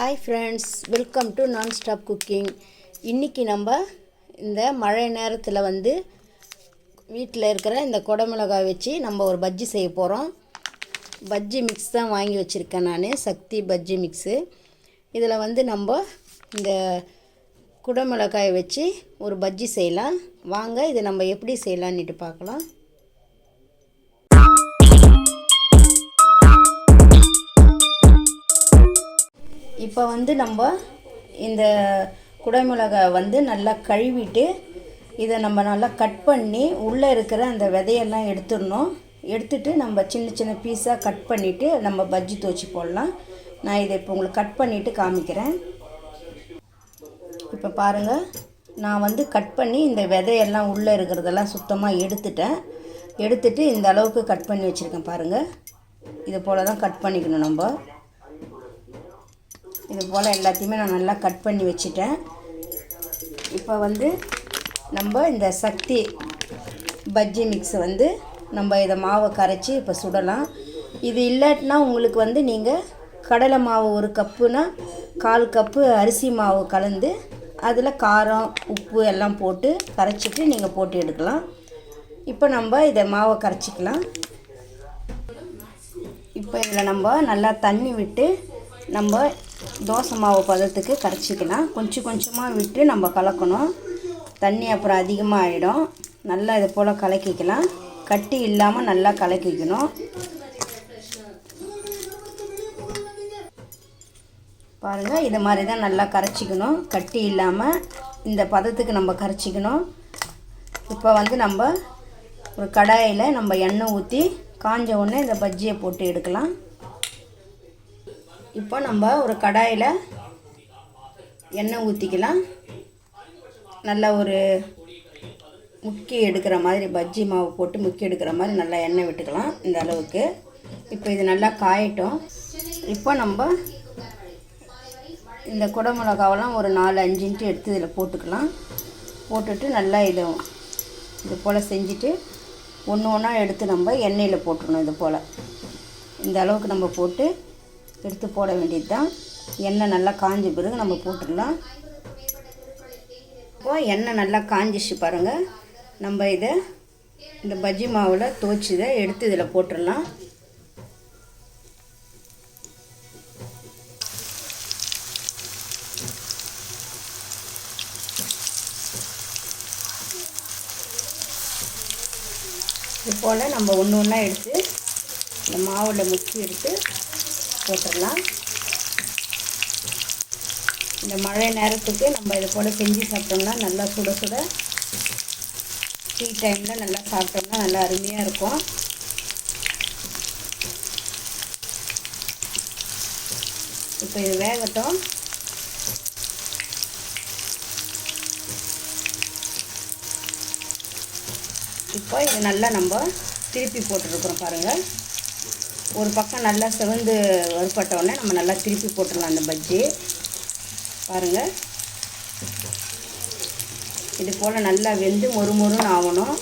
Hi friends welcome to non stop cooking இன்றைக்கி நம்ம இந்த மழை நேரத்தில் வந்து வீட்டில் இருக்கிற இந்த குடமிளகாய் வச்சு நம்ம ஒரு பஜ்ஜி செய்ய போகிறோம் பஜ்ஜி மிக்ஸ் தான் வாங்கி வச்சுருக்கேன் நான். சக்தி பஜ்ஜி மிக்ஸு இதில் வந்து நம்ம இந்த குடமிளகாயை வச்சு ஒரு பஜ்ஜி செய்யலாம். வாங்க இதை நம்ம எப்படி செய்யலான்னுட்டு பார்க்கலாம். இப்போ வந்து நம்ம இந்த குடைமிளகை வந்து நல்லா கழுவிட்டு இதை நம்ம நல்லா கட் பண்ணி உள்ளே இருக்கிற அந்த விதையெல்லாம் எடுத்துடணும். எடுத்துட்டு நம்ம சின்ன சின்ன பீஸாக கட் பண்ணிவிட்டு நம்ம பஜ்ஜி துவச்சி போடலாம். நான் இதை இப்போ உங்களுக்கு கட் பண்ணிவிட்டு காமிக்கிறேன். இப்போ பாருங்கள் நான் வந்து கட் பண்ணி இந்த விதையெல்லாம் உள்ளே இருக்கிறதெல்லாம் சுத்தமாக எடுத்துட்டேன். எடுத்துட்டு இந்த அளவுக்கு கட் பண்ணி வச்சுருக்கேன் பாருங்கள் இது போல் தான் கட் பண்ணிக்கணும் நம்ம. இது போல் எல்லாத்தையுமே நான் நல்லா கட் பண்ணி வச்சுட்டேன். இப்போ வந்து நம்ம இந்த சக்தி பஜ்ஜி மிக்ஸை வந்து நம்ம இதை மாவை கரைச்சி இப்போ சுடலாம். இது இல்லாட்டினா உங்களுக்கு வந்து நீங்கள் கடலை மாவு ஒரு கப்புனா கால் கப்பு அரிசி மாவு கலந்து அதில் காரம் உப்பு எல்லாம் போட்டு கரைச்சிட்டு நீங்கள் போட்டு எடுக்கலாம். இப்போ நம்ம இதை மாவை கரைச்சிக்கலாம். இப்போ இதில் நம்ம நல்லா தண்ணி விட்டு நம்ம தோசை மாவு பதத்துக்கு கரைச்சிக்கலாம். கொஞ்சம் கொஞ்சமாக விட்டு நம்ம கலக்கணும். தண்ணி அப்புறம் அதிகமாக ஆகிடும் நல்லா இது போல் கலக்கிக்கலாம். கட்டி இல்லாமல் நல்லா கலக்கிக்கணும். பாருங்கள் இது மாதிரி தான் நல்லா கரைச்சிக்கணும். கட்டி இல்லாமல் இந்த பதத்துக்கு நம்ம கரைச்சிக்கணும். இப்போ வந்து நம்ம ஒரு கடாயில் நம்ம எண்ணெய் ஊற்றி காஞ்ச உடனே இந்த பஜ்ஜியை போட்டு எடுக்கலாம். இப்போ நம்ம ஒரு கடாயில் எண்ணெய் ஊற்றிக்கலாம் நல்லா ஒரு முக்கி எடுக்கிற மாதிரி பஜ்ஜி மாவு போட்டு முக்கி எடுக்கிற மாதிரி நல்லா எண்ணெய் விட்டுக்கலாம் இந்த அளவுக்கு. இப்போ இது நல்லா காயட்டும். இப்போ நம்ம இந்த குடமிளகாவெல்லாம் ஒரு நாலு அஞ்சு இன்ட்டு எடுத்து இதில் போட்டுக்கலாம். போட்டுட்டு நல்லா இது இது போல் செஞ்சுட்டு ஒன்று ஒன்றா எடுத்து நம்ம எண்ணெயில் போட்டுடணும் இது போல். இந்த அளவுக்கு நம்ம போட்டு எடுத்து போட வேண்டியது தான் எண்ணெய் நல்லா காஞ்ச பிறகு நம்ம போட்டுடலாம். இப்போ எண்ணெய் நல்லா காஞ்சிச்சு பாருங்கள் நம்ம இதை இந்த பஜ்ஜி மாவில் துவச்சி இதை எடுத்து இதில் போட்டுடலாம். இது போல் நம்ம ஒன்று ஒன்றா எடுத்து இந்த மாவில் முக்கி எடுத்து போட்டுடலாம். இந்த மழை நேரத்துக்கு நம்ம இது போல் செஞ்சு சாப்பிட்டோம்னா நல்லா சுட சுட டீ டைமில் நல்லா சாப்பிட்டோம்னா நல்லா அருமையாக இருக்கும். இப்போ இது வேகட்டும். இப்போ இது நல்லா நம்ம திருப்பி போட்டுருக்குறோம் பாருங்கள். ஒரு பக்கம் நல்லா செவந்து வறுப்பட்டவுடனே நம்ம நல்லா திருப்பி போட்டுடலாம் அந்த பஜ்ஜி. பாருங்கள் இது போல் நல்லா வெந்து மொறு மொறுன்னு ஆகணும்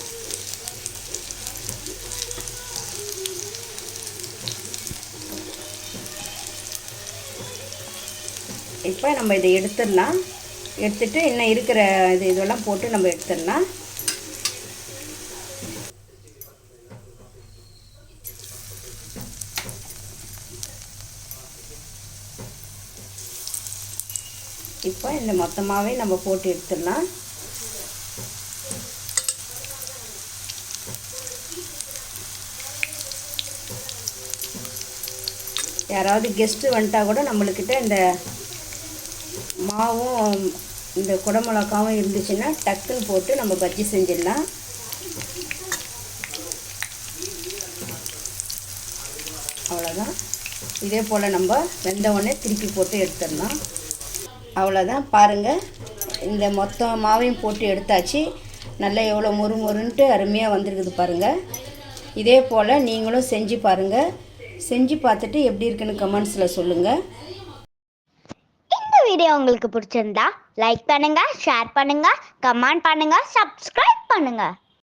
இப்போ நம்ம இதை எடுத்துடலாம். எடுத்துகிட்டு இன்னும் இருக்கிற இது இதெல்லாம் போட்டு நம்ம எடுத்துடலாம். இப்போ இந்த மொத்தமாகவே நம்ம போட்டு எடுத்துடலாம். யாராவது கெஸ்ட்டு வந்துட்டா கூட நம்மளுக்கிட்ட இந்த மாவும் இந்த குடமிளகாவும் இருந்துச்சுன்னா டக்குன்னு போட்டு நம்ம பஜ்ஜி செஞ்சிடலாம். அவ்வளோதான் இதே போல் நம்ம வெந்த உடனே திருப்பி போட்டு எடுத்துடலாம். அவ்வளோதான் பாருங்கள் இந்த மொத்த மாவையும் போட்டு எடுத்தாச்சு. நல்லா எவ்வளோ மொறு மொறுன்ட்டு அருமையாக வந்திருக்குது பாருங்கள் இதே போல் நீங்களும் செஞ்சு பாருங்கள் செஞ்சு பார்த்துட்டு எப்படி இருக்குன்னு கமெண்ட்ஸில் சொல்லுங்கள் இந்த வீடியோ உங்களுக்கு பிடிச்சிருந்தா லைக் பண்ணுங்கள் ஷேர் பண்ணுங்கள் கமெண்ட் பண்ணுங்கள் சப்ஸ்கிரைப் பண்ணுங்கள்